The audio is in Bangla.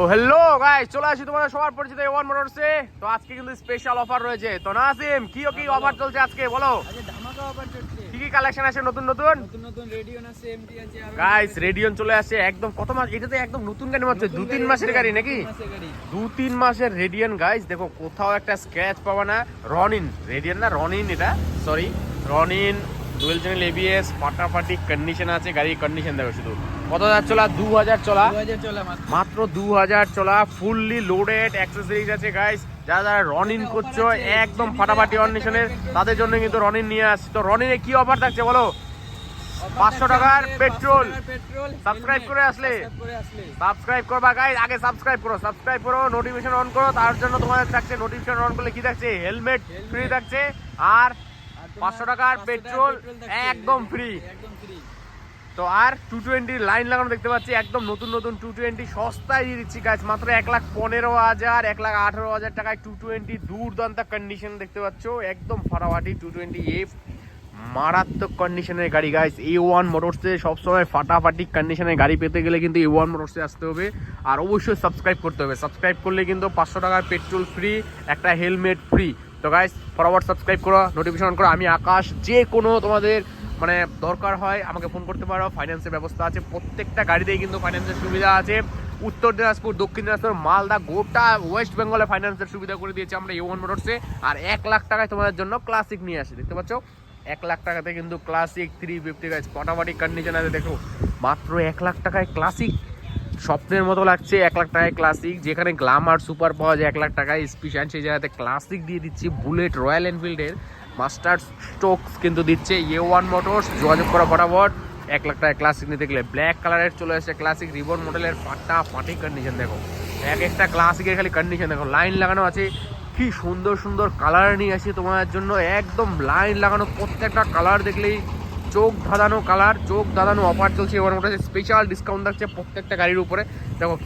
তো হ্যালো গাইস চলে আসি তোমাদের সবার পরিচিত ওয়ান মোটরসে তো আজকে কিন্তু স্পেশাল অফার রয়েছে। তো নাসিম কি কি অফার চলছে আজকে বলো? কি কি কালেকশন আছে নতুন নতুন? গাইস রেডিয়ন চলে আসে একদম কত মাস এটা তো একদম নতুন গাড়ি দু তিন মাসের গাড়ি নাকি? দু তিন মাসের রেডিয়ন গাইস দেখো কোথাও একটা স্ক্র্যাচ পাবা না। রনিন রেডিয়ন না রনিন এটা sorry Ronin dual channel ABS ফাটাফাটি কন্ডিশন আছে গাড়ির কন্ডিশন দেখো শুধু। কত হাজার চলা? দু হাজার চলা। মাত্র। দু হাজার চলা ফুললি লোডেড অ্যাক্সেসরিজ আছে গাইস যারা যারা রনিন করছ একদম ফাটাফাটি কন্ডিশনের তাদের জন্য কিন্তু রনিন নিয়ে আসছি। তো রনিনে কি অফার থাকছে বলো? পাঁচশো টাকার পেট্রোল। Subscribe করে আসলে। সাবস্ক্রাইব করবা গাইস আগে সাবস্ক্রাইব করো সাবস্ক্রাইব করো নোটিফিকেশন অন করো। তার জন্য তোমাদের থাকছে নোটিফিকেশন অন করলে কি থাকছে? হেলমেট ফ্রি থাকছে। আর পাঁচশো টাকার পেট্রোল একদম ফ্রি তো আর টু টোয়েন্টি লাইন লাগানো দেখতে পাচ্ছি, একদম নতুন নতুন টু টোয়েন্টি সস্তায় দিয়ে দিচ্ছি গাছ মাত্র এক লাখ পনেরো হাজার, এক লাখ আঠেরো হাজার টাকায় টু টোয়েন্টি দুর্দান্ত কন্ডিশন দেখতে পাচ্ছ, একদম ফাটাফাটি টু টোয়েন্টি এফ মারাত্মক কন্ডিশনের গাড়ি গাইস এ ওয়ান মোটরসে সবসময় ফাটাফাটি কন্ডিশনের গাড়ি পেতে গেলে কিন্তু এ ওয়ান মোটরসে আসতে হবে, আর অবশ্যই সাবস্ক্রাইব করতে হবে। সাবস্ক্রাইব করলে কিন্তু পাঁচশো টাকার পেট্রোল ফ্রি একটা হেলমেট ফ্রি তো গাইস ফরওয়ার্ড সাবস্ক্রাইব করো নোটিফিকেশন করো, আমি আকাশ যে কোনো তোমাদের মানে দরকার হয়, আমাকে ফোন করতে পারো ফাইন্যান্সের ব্যবস্থা আছে, প্রত্যেকটা গাড়িতেই কিন্তু ফাইন্যান্সের সুবিধা আছে। উত্তর দিনাজপুর, দক্ষিণ দিনাজপুর, মালদা, গোটা ওয়েস্ট বেঙ্গলে ফাইন্যান্সের সুবিধা করে দিয়েছে আমরা ওয়ান মোটরসে আর এক লাখ টাকায় তোমাদের জন্য ক্লাসিক নিয়ে আসি, দেখতে পাচ্ছ? এক লাখ টাকাতে কিন্তু ক্লাসিক থ্রি ফিফটি গাছ ফটাফটি কন্ডিশন আছে, দেখো। মাত্র এক লাখ টাকায় ক্লাসিক স্বপ্নের মতো লাগছে এক লাখ টাকায় ক্লাসিক যেখানে গ্লামার সুপার পাওয়া যায় এক লাখ টাকায় স্পেশাল সেই জায়গাতে ক্লাসিক দিয়ে দিচ্ছি বুলেট রয়্যাল এনফিল্ডের মাস্টার স্টোকস কিন্তু দিচ্ছে এ ওয়ান মোটরস যোগাযোগ করা ফটাফট। এক লাখ টাকায় ক্লাসিক নিতে গেলে ব্ল্যাক কালারের চলে এসেছে ক্লাসিক রিবন মডেলের ফাটা ফাটি কন্ডিশন দেখো। এক একটা ক্লাসিকের খালি কন্ডিশন দেখো। লাইন লাগানো আছে। কি সুন্দর সুন্দর কালার নিয়ে আসি তোমার জন্য। একদম লাইন লাগানো প্রত্যেকটা কালার দেখলেই চোখ ধাঁধানো কালার চোখ ধাঁধানো অফার চলছে এবার ওটা স্পেশাল ডিসকাউন্ট থাকছে প্রত্যেকটা গাড়ির উপরে। দেখো